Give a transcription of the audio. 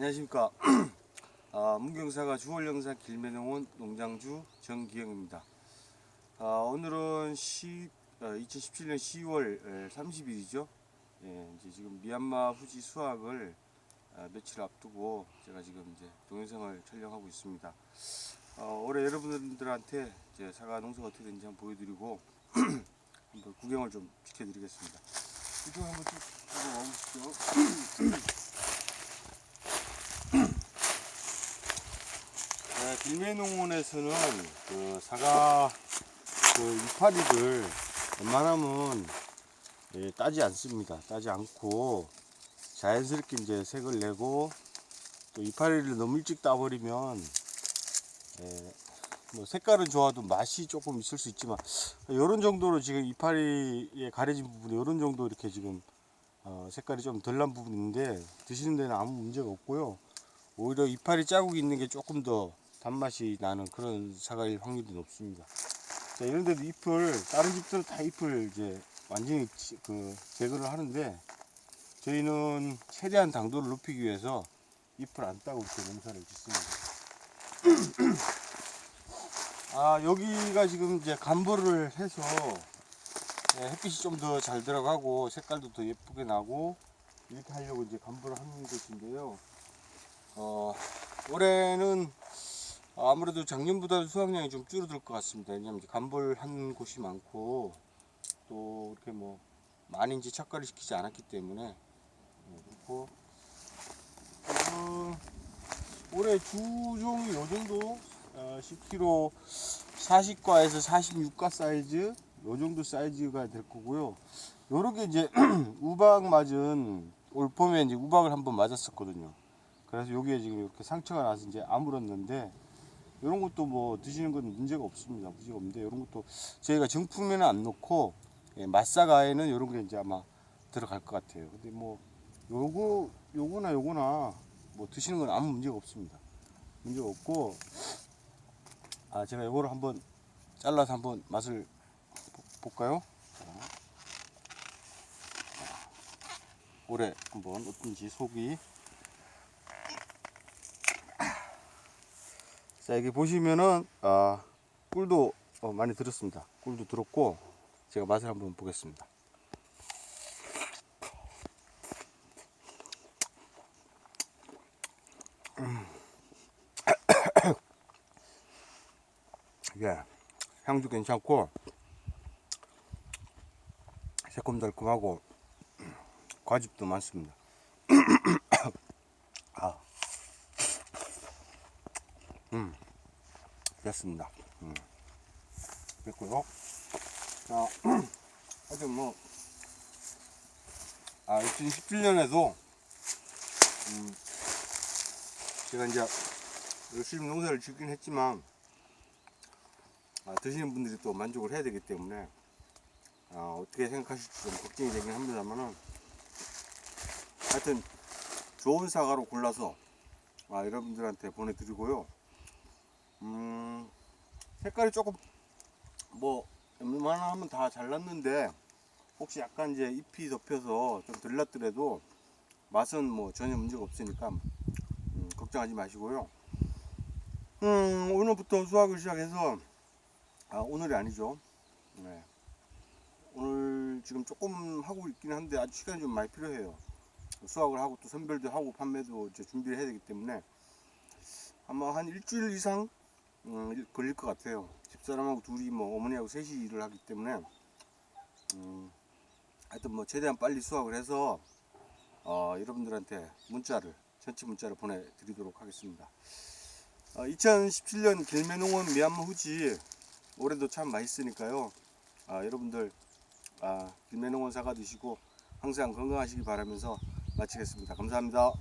안녕하십니까. 아, 문경사가 주월영산 길매농원 농장주 정기영입니다. 아, 오늘은 10, 어, 2017년 10월 30일이죠. 예, 이제 지금 미얀마 후지 수확을 아, 며칠 앞두고 제가 지금 이제 동영상을 촬영하고 있습니다. 어, 올해 여러분들한테 이제 사과 농사가 어떻게 되는지 한번 보여드리고 한번 구경을 좀 시켜드리겠습니다. 이쪽 한번 쭉 보고 와보시죠. 네, 빌매농원에서는 그 사과 그 이파리를 웬만하면 예, 따지 않습니다. 따지 않고 자연스럽게 이제 색을 내고 또 이파리를 너무 일찍 따버리면 예, 뭐 색깔은 좋아도 맛이 조금 있을 수 있지만 이런 정도로 지금 이파리에 가려진 부분이 이런 정도 이렇게 지금 어, 색깔이 좀 덜 난 부분이 있는데 드시는 데는 아무 문제가 없고요. 오히려 이파리 자국이 있는 게 조금 더 단맛이 나는 그런 사과일 확률이 높습니다. 자, 이런 데도 잎을, 다른 집들은 다 잎을 이제 완전히 치- 그 제거를 하는데 저희는 최대한 당도를 높이기 위해서 잎을 안 따고 이렇게 농사를 짓습니다. 아, 여기가 지금 이제 간보를 해서 예, 햇빛이 좀 더 잘 들어가고 색깔도 더 예쁘게 나고 이렇게 하려고 이제 간보를 하는 곳인데요. 어, 올해는 아무래도 작년보다 수확량이 좀 줄어들 것 같습니다. 왜냐면 간벌한 곳이 많고 또 이렇게 뭐 이제 착과를 시키지 않았기 때문에 네, 그렇고 지금 올해 주종이 요 정도 어, 10kg 40과에서 46과 사이즈 요 정도 사이즈가 될 거고요. 요렇게 이제 우박 맞은 올 봄에 이제 우박을 한번 맞았었거든요. 그래서 여기에 지금 이렇게 상처가 나서 이제 아물었는데 이런 것도 뭐 드시는 건 문제가 없습니다. 문제가 없는데 이런 것도 저희가 정품에는 안 넣고 예, 맛사과에는 이런 게 이제 아마 들어갈 것 같아요. 근데 뭐 요거 요거나 요거나 뭐 드시는 건 아무 문제가 없습니다. 문제가 없고 아 제가 요거를 한번 잘라서 한번 맛을 보- 볼까요? 자. 올해 한번 어떤지 속이 자 여기 보시면은 아 꿀도 어, 많이 들었습니다. 꿀도 들었고 제가 맛을 한번 보겠습니다. 음. 예, 향도 괜찮고 새콤달콤하고 과즙도 많습니다. 음, 됐습니다. 음. 됐고요. 자, 하여튼 뭐, 아, 2017년에도, 음, 제가 이제 열심히 농사를 짓긴 했지만, 아, 드시는 분들이 또 만족을 해야 되기 때문에, 아, 어떻게 생각하실지 좀 걱정이 되긴 합니다만은, 하여튼, 좋은 사과로 골라서, 아, 여러분들한테 보내드리고요. 음, 색깔이 조금 뭐 웬만하면 다 잘났는데 혹시 약간 이제 잎이 덮여서 좀덜 났더라도 맛은 뭐 전혀 문제가 없으니까 음, 걱정하지 마시고요. 음, 오늘부터 수확을 시작해서 아 오늘이 아니죠. 네. 오늘 지금 조금 하고 있긴 한데 아직 시간이 좀 많이 필요해요. 수확을 하고 또 선별도 하고 판매도 이제 준비를 해야 되기 때문에 아마 한 일주일 이상 음, 일- 걸릴 것 같아요. 집사람하고 둘이 뭐 어머니하고 셋이 일을 하기 때문에 음, 하여튼 뭐 최대한 빨리 수확을 해서 어, 여러분들한테 문자를 전체 문자를 보내드리도록 하겠습니다. 어, 2017년 길매농원 미얀마 후지 올해도 참 맛있으니까요. 아, 여러분들 아, 길매농원 사과 드시고 항상 건강하시기 바라면서 마치겠습니다. 감사합니다.